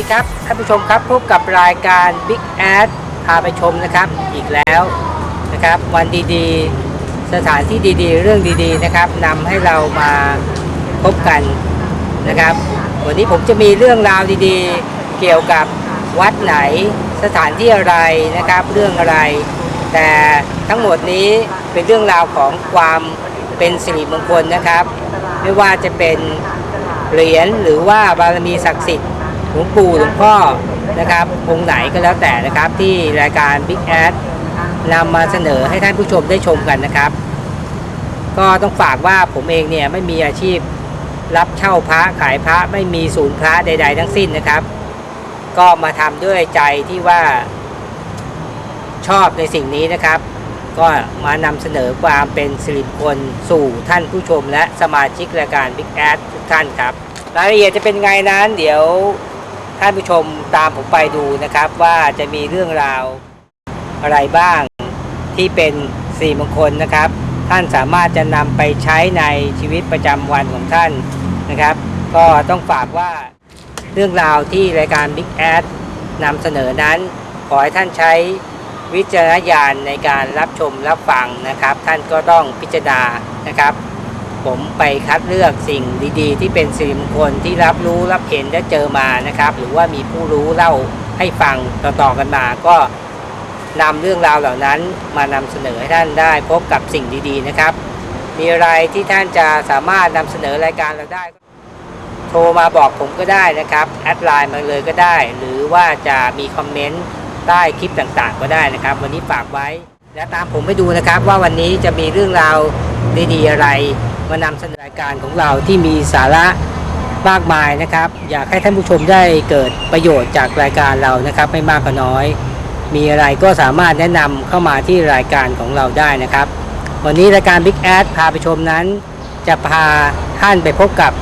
ีครับท่านผู้ชมครับพบกับรายการ Big Ad พาไปชมนะครับ อีกแล้วนะครับ วันดีๆ สถานที่ดีๆ เรื่องดีๆนะครับนำให้เรามาพบกันนะครับ วันนี้ผมจะมีเรื่องราวดีๆ เกี่ยวกับวัดไหนสถานที่อะไรนะครับ เรื่องอะไร แต่ทั้งหมดนี้เป็นเรื่องราวของความเป็นสิริมงคลนะครับ ไม่ว่าจะเป็นเหรียญหรือว่าบารมีศักดิ์สิทธิ์ หลวงปู่หลวงพ่อนะครับองค์ไหนก็แล้วแต่นะครับที่รายการ Big Ad นำมาเสนอให้ท่านผู้ชมได้ชมกันนะครับ ก็ต้องฝากว่าผมเองเนี่ยไม่มีอาชีพรับเช่าพระขายพระไม่มีศูนย์พระใด ๆ ทั้งสิ้นนะครับ ก็มาทำด้วยใจที่ว่าชอบในสิ่งนี้นะครับ ก็มานำเสนอความเป็นสิริมงคลสู่ท่านผู้ชมและสมาชิกรายการ Big Ad ทุกท่านครับ รายละเอียดจะเป็นไงนั้นเดี๋ยว ท่านผู้ชมตามผมไปดูนะครับว่าจะมีเรื่องราวอะไรบ้างที่เป็นสิริมงคลนะครับ ท่านสามารถจะนำไปใช้ในชีวิตประจำวันของท่านนะครับ ก็ต้องฝากว่าเรื่องราวที่รายการ Big Ad นำเสนอนั้น ขอให้ท่านใช้วิจารณญาณในการรับชมรับฟังนะครับ ท่านก็ต้องพิจารณานะครับ ผมไปคัดเลือกสิ่งดีๆ ที่เป็นสิริมงคลที่รับรู้รับเห็นและเจอมานะครับ หรือว่ามีผู้รู้เล่าให้ฟังต่อๆกันมา ก็นำเรื่องราวเหล่านั้นมานำเสนอให้ท่านได้พบกับสิ่งดีๆนะครับ มีอะไรที่ท่านจะสามารถนำเสนอรายการเราได้ โทรมาบอกผมก็ได้นะครับแอดไลน์มาเลยก็ได้ หรือว่าจะมีคอมเมนต์ใต้คลิปต่างๆ ก็ได้นะครับ วันนี้ฝากไว้ และตามผมไปดูนะครับว่าวันนี้จะมีเรื่องราว ดีๆอะไร มานำเสนอรายการของเราที่มีสาระมากมายนะครับ อยากให้ท่านผู้ชมได้เกิดประโยชน์จากรายการเรานะครับ ไม่มากก็น้อย มีอะไรก็สามารถแนะนำเข้ามาที่รายการของเราได้นะครับ วันนี้รายการ Big Ad พาไปชมนั้น จะพาท่านไปพบกับ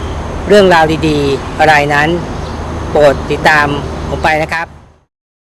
เรื่องราวดีๆ อะไรนั้น โปรดติดตามผมไปนะครับ